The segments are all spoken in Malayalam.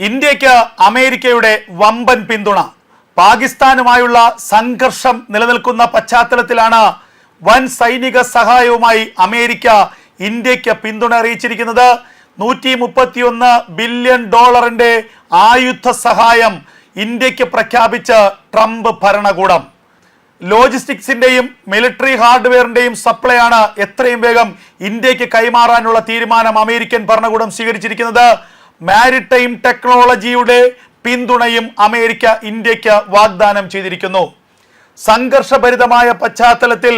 ഇന്ത്യയ്ക്ക് അമേരിക്കയുടെ വമ്പൻ പിന്തുണ. പാകിസ്ഥാനുമായുള്ള സംഘർഷം നിലനിൽക്കുന്ന പശ്ചാത്തലത്തിലാണ് വൻ സൈനിക സഹായവുമായി അമേരിക്ക ഇന്ത്യയ്ക്ക് പിന്തുണ അറിയിച്ചിരിക്കുന്നത്. നൂറ്റി മുപ്പത്തിയൊന്ന് ബില്യൺ ഡോളറിന്റെ ആയുധ സഹായം ഇന്ത്യയ്ക്ക് പ്രഖ്യാപിച്ച ട്രംപ് ഭരണകൂടം. ലോജിസ്റ്റിക്സിന്റെയും മിലിറ്ററി ഹാർഡ്വെയറിന്റെയും സപ്ലൈ ആണ് എത്രയും വേഗം ഇന്ത്യയ്ക്ക് കൈമാറാനുള്ള തീരുമാനം അമേരിക്കൻ ഭരണകൂടം സ്വീകരിച്ചിരിക്കുന്നത്. മാരിടൈം ടെക്നോളജിയുടെ പിന്തുണയും അമേരിക്ക ഇന്ത്യയ്ക്ക് വാഗ്ദാനം ചെയ്തിരിക്കുന്നു. സംഘർഷഭരിതമായ പശ്ചാത്തലത്തിൽ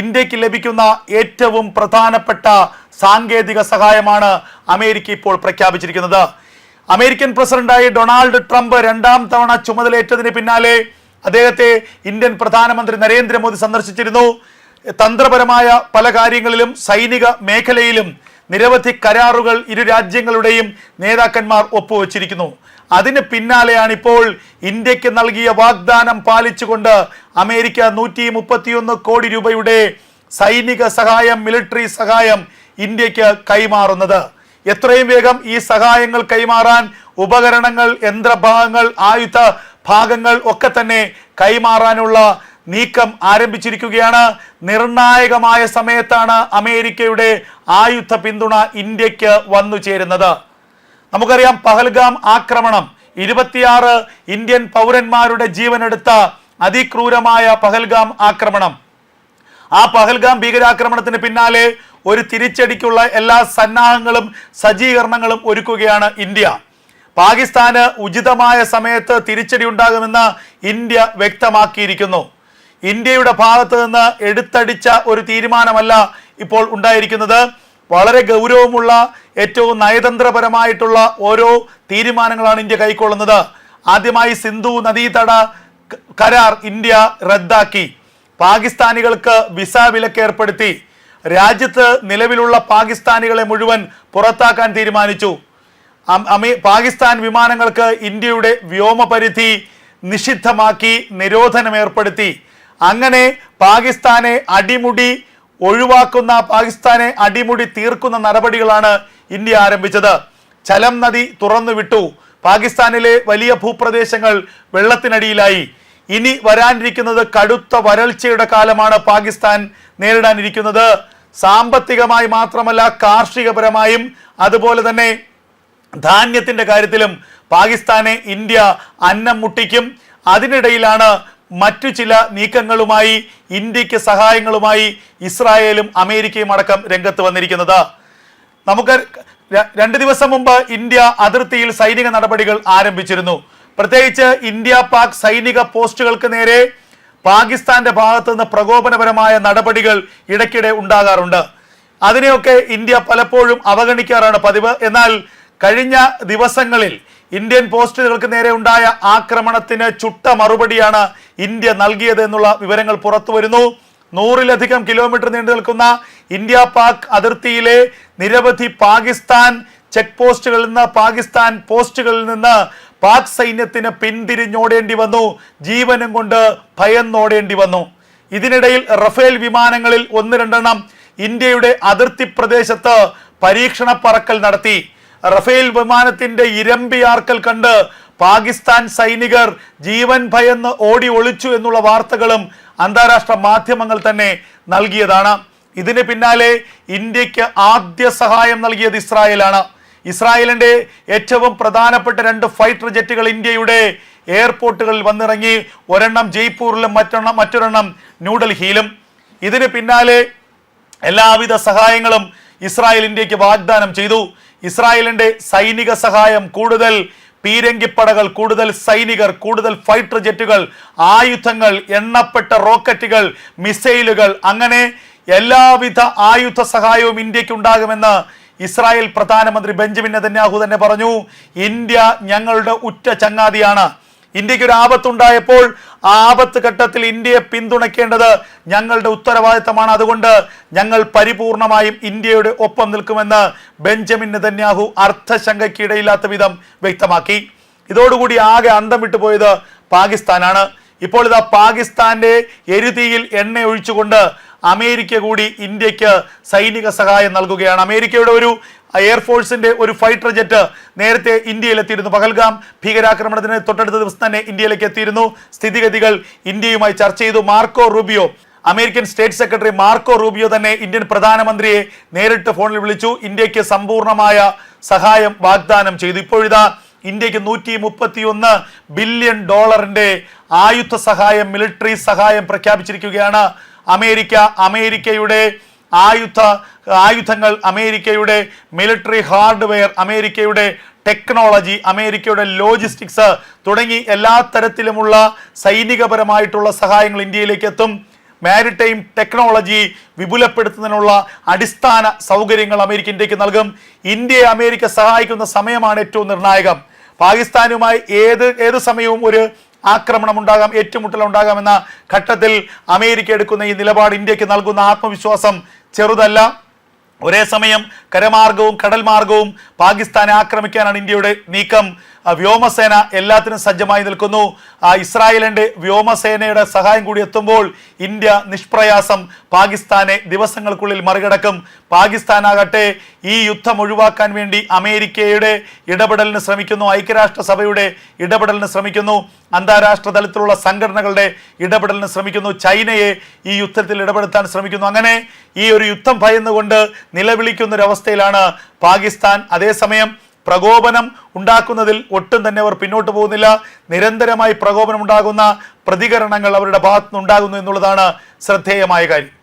ഇന്ത്യയ്ക്ക് ലഭിക്കുന്ന ഏറ്റവും പ്രധാനപ്പെട്ട സാങ്കേതിക സഹായമാണ് അമേരിക്ക ഇപ്പോൾ പ്രഖ്യാപിച്ചിരിക്കുന്നത്. അമേരിക്കൻ പ്രസിഡന്റായി ഡൊണാൾഡ് ട്രംപ് രണ്ടാം തവണ ചുമതലയേറ്റതിന് പിന്നാലെ അദ്ദേഹത്തെ ഇന്ത്യൻ പ്രധാനമന്ത്രി നരേന്ദ്രമോദി സന്ദർശിച്ചിരുന്നു. തന്ത്രപരമായ പല കാര്യങ്ങളിലും സൈനിക മേഖലയിലും നിരവധി കരാറുകൾ ഇരു രാജ്യങ്ങളുടെയും നേതാക്കന്മാർ ഒപ്പുവച്ചിരിക്കുന്നു. അതിന് പിന്നാലെയാണ് ഇപ്പോൾ ഇന്ത്യയ്ക്ക് നൽകിയ വാഗ്ദാനം പാലിച്ചുകൊണ്ട് അമേരിക്ക നൂറ്റി മുപ്പത്തിയൊന്ന് കോടി രൂപയുടെ സൈനിക സഹായം മിലിറ്ററി സഹായം ഇന്ത്യയ്ക്ക് കൈമാറുന്നത്. എത്രയും വേഗം ഈ സഹായങ്ങൾ കൈമാറാൻ ഉപകരണങ്ങൾ യന്ത്രഭാഗങ്ങൾ ആയുധ ഭാഗങ്ങൾ ഒക്കെ തന്നെ കൈമാറാനുള്ള നീക്കം ആരംഭിച്ചിരിക്കുകയാണ്. നിർണായകമായ സമയത്താണ് അമേരിക്കയുടെ ആയുധ പിന്തുണ ഇന്ത്യയ്ക്ക് വന്നു ചേരുന്നത്. നമുക്കറിയാം പഹൽഗാം ആക്രമണം ഇരുപത്തിയാറ് ഇന്ത്യൻ പൗരന്മാരുടെ ജീവനെടുത്ത അതിക്രൂരമായ പഹൽഗാം ആക്രമണം. ആ പഹൽഗാം ഭീകരാക്രമണത്തിന് പിന്നാലെ ഒരു തിരിച്ചടിക്കുള്ള എല്ലാ സന്നാഹങ്ങളും സജ്ജീകരണങ്ങളും ഒരുക്കുകയാണ് ഇന്ത്യ. പാകിസ്ഥാന് ഉചിതമായ സമയത്ത് തിരിച്ചടി ഉണ്ടാകുമെന്ന് ഇന്ത്യ വ്യക്തമാക്കിയിരിക്കുന്നു. ഇന്ത്യയുടെ ഭാഗത്ത് നിന്ന് എടുത്തടിച്ച ഒരു തീരുമാനമല്ല ഇപ്പോൾ ഉണ്ടായിരിക്കുന്നത്. വളരെ ഗൗരവമുള്ള ഏറ്റവും നയതന്ത്രപരമായിട്ടുള്ള ഓരോ തീരുമാനങ്ങളാണ് ഇന്ത്യ കൈക്കൊള്ളുന്നത്. ആദ്യമായി സിന്ധു നദീതട കരാർ ഇന്ത്യ റദ്ദാക്കി. പാകിസ്ഥാനികൾക്ക് വിസ വിലക്ക് ഏർപ്പെടുത്തി രാജ്യത്ത് നിലവിലുള്ള പാകിസ്ഥാനികളെ മുഴുവൻ പുറത്താക്കാൻ തീരുമാനിച്ചു. പാകിസ്ഥാൻ വിമാനങ്ങൾക്ക് ഇന്ത്യയുടെ വ്യോമപരിധി നിഷിദ്ധമാക്കി നിരോധനം ഏർപ്പെടുത്തി അങ്ങനെ പാകിസ്ഥാനെ അടിമുടി ഒഴിവാക്കുന്ന പാകിസ്ഥാനെ അടിമുടി തീർക്കുന്ന നടപടികളാണ് ഇന്ത്യ ആരംഭിച്ചത്. ചലം നദി തുറന്നു വിട്ടു പാകിസ്ഥാനിലെ വലിയ ഭൂപ്രദേശങ്ങൾ വെള്ളത്തിനടിയിലായി. ഇനി വരാനിരിക്കുന്നത് കടുത്ത വരൾച്ചയുടെ കാലമാണ് പാകിസ്ഥാൻ നേരിടാനിരിക്കുന്നത്. സാമ്പത്തികമായി മാത്രമല്ല കാർഷികപരമായും അതുപോലെ തന്നെ ധാന്യത്തിന്റെ കാര്യത്തിലും പാകിസ്ഥാനെ ഇന്ത്യ അന്നം മുട്ടിക്കും. അതിനിടയിലാണ് മറ്റു ചില നീക്കങ്ങളുമായി ഇന്ത്യയ്ക്ക് സഹായങ്ങളുമായി ഇസ്രായേലും അമേരിക്കയും അടക്കം രംഗത്ത് വന്നിരിക്കുന്നത്. നമുക്ക് രണ്ട് ദിവസം മുമ്പ് ഇന്ത്യ അതിർത്തിയിൽ സൈനിക നടപടികൾ ആരംഭിച്ചിരുന്നു. പ്രത്യേകിച്ച് ഇന്ത്യ പാക് സൈനിക പോസ്റ്റുകൾക്ക് നേരെ പാകിസ്ഥാന്റെ ഭാഗത്ത് നിന്ന് പ്രകോപനപരമായ നടപടികൾ ഇടയ്ക്കിടെ ഉണ്ടാകാറുണ്ട്. അതിനെയൊക്കെ ഇന്ത്യ പലപ്പോഴും അവഗണിക്കാറാണ് പതിവ്. എന്നാൽ കഴിഞ്ഞ ദിവസങ്ങളിൽ ഇന്ത്യൻ പോസ്റ്റുകൾക്ക് നേരെ ഉണ്ടായ ആക്രമണത്തിന് ചുട്ട മറുപടിയാണ് ഇന്ത്യ നൽകിയത് എന്നുള്ള വിവരങ്ങൾ പുറത്തു വരുന്നു നൂറിലധികം കിലോമീറ്റർ നീണ്ടു നിൽക്കുന്ന ഇന്ത്യ പാക് അതിർത്തിയിലെ നിരവധി പാകിസ്ഥാൻ ചെക്ക് പോസ്റ്റുകളിൽ നിന്ന് പാകിസ്ഥാൻ പോസ്റ്റുകളിൽ നിന്ന് പാക് സൈന്യത്തിന് പിന്തിരിഞ്ഞോടേണ്ടി വന്നു. ജീവനും കൊണ്ട് ഭയന്നോടേണ്ടി വന്നു. ഇതിനിടയിൽ റഫേൽ വിമാനങ്ങളിൽ ഒന്ന് രണ്ടെണ്ണം ഇന്ത്യയുടെ അതിർത്തി പ്രദേശത്ത് പരീക്ഷണ പറക്കൽ നടത്തി. റഫേൽ വിമാനത്തിന്റെ ഇരമ്പിയാർക്കൽ കണ്ട് പാകിസ്ഥാൻ സൈനികർ ജീവൻ ഭയന്ന് ഓടി ഒളിച്ചു എന്നുള്ള വാർത്തകളും അന്താരാഷ്ട്ര മാധ്യമങ്ങൾ തന്നെ നൽകിയതാണ്. ഇതിന് പിന്നാലെ ഇന്ത്യയ്ക്ക് ആദ്യ സഹായം നൽകിയത് ഇസ്രായേലാണ്. ഇസ്രായേലിന്റെ ഏറ്റവും പ്രധാനപ്പെട്ട രണ്ട് ഫൈറ്റർ ജെറ്റുകൾ ഇന്ത്യയുടെ എയർപോർട്ടുകളിൽ വന്നിറങ്ങി ഒരെണ്ണം ജയ്പൂരിലും മറ്റൊരെണ്ണം മറ്റൊരെണ്ണം ന്യൂഡൽഹിയിലും. ഇതിന് പിന്നാലെ എല്ലാവിധ സഹായങ്ങളും ഇസ്രായേൽ ഇന്ത്യയ്ക്ക് വാഗ്ദാനം ചെയ്തു. ഇസ്രായേലിന്റെ സൈനിക സഹായം കൂടുതൽ പീരങ്കിപ്പടകൾ കൂടുതൽ സൈനികർ കൂടുതൽ ഫൈറ്റർ ജെറ്റുകൾ ആയുധങ്ങൾ എണ്ണപ്പെട്ട റോക്കറ്റുകൾ മിസൈലുകൾ അങ്ങനെ എല്ലാവിധ ആയുധ സഹായവും ഇന്ത്യയ്ക്ക് ഉണ്ടാകുമെന്ന് ഇസ്രായേൽ പ്രധാനമന്ത്രി ബെഞ്ചമിൻ നെതന്യാഹു തന്നെ പറഞ്ഞു. ഇന്ത്യ ഞങ്ങളുടെ ഉറ്റ ചങ്ങാതിയാണ്. ഇന്ത്യയ്ക്ക് ഒരു ആപത്തുണ്ടായപ്പോൾ ആ ആപത്ത് ഘട്ടത്തിൽ ഇന്ത്യയെ പിന്തുണയ്ക്കേണ്ടത് ഞങ്ങളുടെ ഉത്തരവാദിത്തമാണ്. അതുകൊണ്ട് ഞങ്ങൾ പരിപൂർണമായും ഇന്ത്യയുടെ ഒപ്പം നിൽക്കുമെന്ന് ബെഞ്ചമിൻ നെതന്യാഹു അർത്ഥശങ്കയ്ക്കിടയില്ലാത്ത വിധം വ്യക്തമാക്കി. ഇതോടുകൂടി ആകെ അന്തം വിട്ടുപോയത് പാകിസ്ഥാനാണ്. ഇപ്പോൾ ഇതാ പാകിസ്ഥാന്റെ എരുതിയിൽ എണ്ണ ഒഴിച്ചുകൊണ്ട് അമേരിക്ക കൂടി ഇന്ത്യയ്ക്ക് സൈനിക സഹായം നൽകുകയാണ്. അമേരിക്കയുടെ ഒരു എയർഫോഴ്സിന്റെ ഒരു ഫൈറ്റർ ജെറ്റ് നേരത്തെ ഇന്ത്യയിൽ എത്തിയിരുന്നു പഹൽഗാം ഭീകരാക്രമണത്തിന് തൊട്ടടുത്ത ദിവസം തന്നെ ഇന്ത്യയിലേക്ക് എത്തിയിരുന്നു. സ്ഥിതിഗതികൾ ഇന്ത്യയുമായി ചർച്ച ചെയ്തു. Marco Rubio American state secretary Marco Rubio തന്നെ ഇന്ത്യൻ പ്രധാനമന്ത്രിയെ നേരിട്ട് ഫോണിൽ വിളിച്ചു. ഇന്ത്യയ്ക്ക് സമ്പൂർണമായ സഹായം വാഗ്ദാനം ചെയ്തു. ഇപ്പോഴിതാ ഇന്ത്യയ്ക്ക് നൂറ്റി മുപ്പത്തിയൊന്ന് ബില്യൺ ഡോളറിന്റെ ആയുധ സഹായം മിലിറ്ററി സഹായം പ്രഖ്യാപിച്ചിരിക്കുകയാണ്. അമേരിക്ക അമേരിക്കയുടെ ആയുധ ആയുധങ്ങൾ അമേരിക്കയുടെ മിലിറ്ററി ഹാർഡ്വെയർ അമേരിക്കയുടെ ടെക്നോളജി അമേരിക്കയുടെ ലോജിസ്റ്റിക്സ് തുടങ്ങി എല്ലാ തരത്തിലുമുള്ള സൈനികപരമായിട്ടുള്ള സഹായങ്ങൾ ഇന്ത്യയിലേക്ക് എത്തും. മാരിടൈം ടെക്നോളജി വിപുലപ്പെടുത്തുന്നതിനുള്ള അടിസ്ഥാന സൗകര്യങ്ങൾ അമേരിക്ക ഇന്ത്യയ്ക്ക് നൽകും. ഇന്ത്യയെ അമേരിക്ക സഹായിക്കുന്ന സമയമാണ് ഏറ്റവും നിർണായകം. പാകിസ്ഥാനുമായി ഏത് ഏത് സമയവും ഒരു ആക്രമണം ഉണ്ടാകാം ഏറ്റുമുട്ടൽ ഉണ്ടാകാം എന്ന ഘട്ടത്തിൽ അമേരിക്ക എടുക്കുന്ന ഈ നിലപാട് ഇന്ത്യയ്ക്ക് നൽകുന്ന ആത്മവിശ്വാസം ചെറുതല്ല. ഒരേ സമയം കരമാർഗവും കടൽ മാർഗവും പാകിസ്ഥാനെ ആക്രമിക്കാനാണ് ഇന്ത്യയുടെ നീക്കം. വ്യോമസേന എല്ലാത്തിനും സജ്ജമായി നിൽക്കുന്നു. ആ, ഇസ്രായേലിന്റെ വ്യോമസേനയുടെ സഹായം കൂടി എത്തുമ്പോൾ ഇന്ത്യ നിഷ്പ്രയാസം പാകിസ്ഥാനെ ദിവസങ്ങൾക്കുള്ളിൽ മറികടക്കും. പാകിസ്ഥാനാകട്ടെ ഈ യുദ്ധം ഒഴിവാക്കാൻ വേണ്ടി അമേരിക്കയുടെ ഇടപെടലിന് ശ്രമിക്കുന്നു ഐക്യരാഷ്ട്രസഭയുടെ ഇടപെടലിന് ശ്രമിക്കുന്നു അന്താരാഷ്ട്ര തലത്തിലുള്ള സംഘടനകളുടെ ഇടപെടലിന് ശ്രമിക്കുന്നു ചൈനയെ ഈ യുദ്ധത്തിൽ ഇടപെടുത്താൻ ശ്രമിക്കുന്നു. അങ്ങനെ ഈ ഒരു യുദ്ധം ഭയന്നുകൊണ്ട് നിലവിളിക്കുന്നൊരവസ്ഥയിലാണ് പാകിസ്ഥാൻ. അതേസമയം പ്രകോപനം ഉണ്ടാക്കുന്നതിൽ ഒട്ടും തന്നെ അവർ പിന്നോട്ട് പോകുന്നില്ല. നിരന്തരമായി പ്രകോപനം ഉണ്ടാകുന്ന പ്രതികരണങ്ങൾ അവരുടെ ഭാഗത്തുനിന്നുണ്ടാകുന്നു എന്നുള്ളതാണ് ശ്രദ്ധേയമായ കാര്യം.